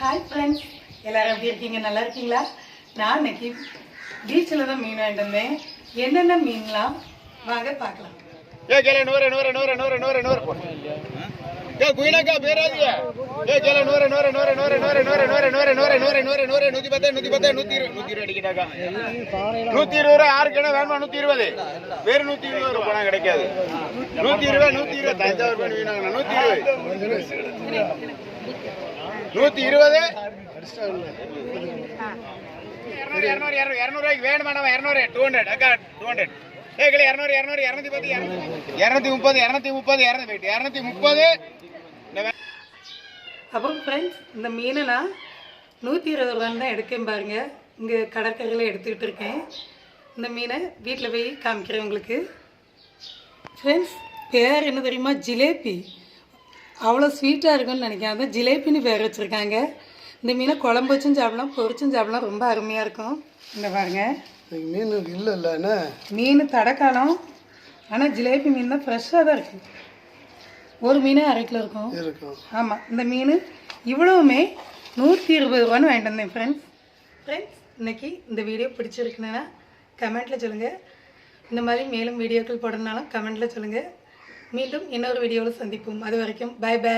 Hi friends எல்லாரும் எப்படி இருக்கீங்க? நல்லா இருக்கீங்களா? நான் இன்னைக்கு பீச்சில் தான் மீன் வாங்கிட்டு என்னென்ன மீன்லாம்? வாங்க பார்க்கலாம். ஏ கேளு நூறு நூறு நூறு நூறு நூறு நூறு. ஏ குயினாக்கா பேராது நூத்தி இருபது ரூபாய் யாருக்குன்னா வேணுமா நூத்தி இருபது வேறு நூத்தி இருபது ரூபாய் பணம் கிடைக்காது நூத்தி இருபது நூத்தி இருபது தஞ்சாவூர் ரூபாய் வீணாங்க நூத்தி இருபது நூத்தி இருபது இரநூத்தி முப்பது இரநூத்தி முப்பது இரநூத்தி முப்பது அப்புறம் ஃப்ரெண்ட்ஸ் இந்த மீனை நான் நூற்றி இருபது ரூபான்னு தான் எடுக்கேன் பாருங்க. இங்கே கடற்கரையில் எடுத்துக்கிட்டு இருக்கேன். இந்த மீனை வீட்டில் போய் காமிக்கிறேன் உங்களுக்கு. ஃப்ரெண்ட்ஸ் பேர் என்ன தெரியுமா? ஜிலேபி. அவ்வளோ ஸ்வீட்டாக இருக்கும்னு நினைக்கிறேன். அதான் ஜிலேபின்னு பேர் வச்சுருக்காங்க. இந்த மீனை குழம்பு வச்சும் சாப்பிடலாம் பொரிச்சும் சாப்பிடலாம். ரொம்ப அருமையாக இருக்கும். இந்த பாருங்க. மீன் இல்லை மீன் தடைக்காலம் ஆனால் ஜிலேபி மீன் தான் ஃப்ரெஷ்ஷாக தான் இருக்குது ஒரு மீனே அரை கிலோ இருக்கும். இருக்கும். ஆமாம் இந்த மீன் இவ்வளவுமே நூற்றி இருபது ரூபான்னு வாங்கிட்டு வந்தேன் ஃப்ரெண்ட்ஸ் ஃப்ரெண்ட்ஸ் இன்னைக்கு இந்த வீடியோ பிடிச்சிருக்குன்னா கமெண்ட்டில் சொல்லுங்கள் இந்த மாதிரி மேலும் வீடியோக்கள் போடணுனாலும் கமெண்ட்டில் சொல்லுங்கள் மீண்டும் இன்னொரு வீடியோவில் சந்திப்போம். அது வரைக்கும் பை பை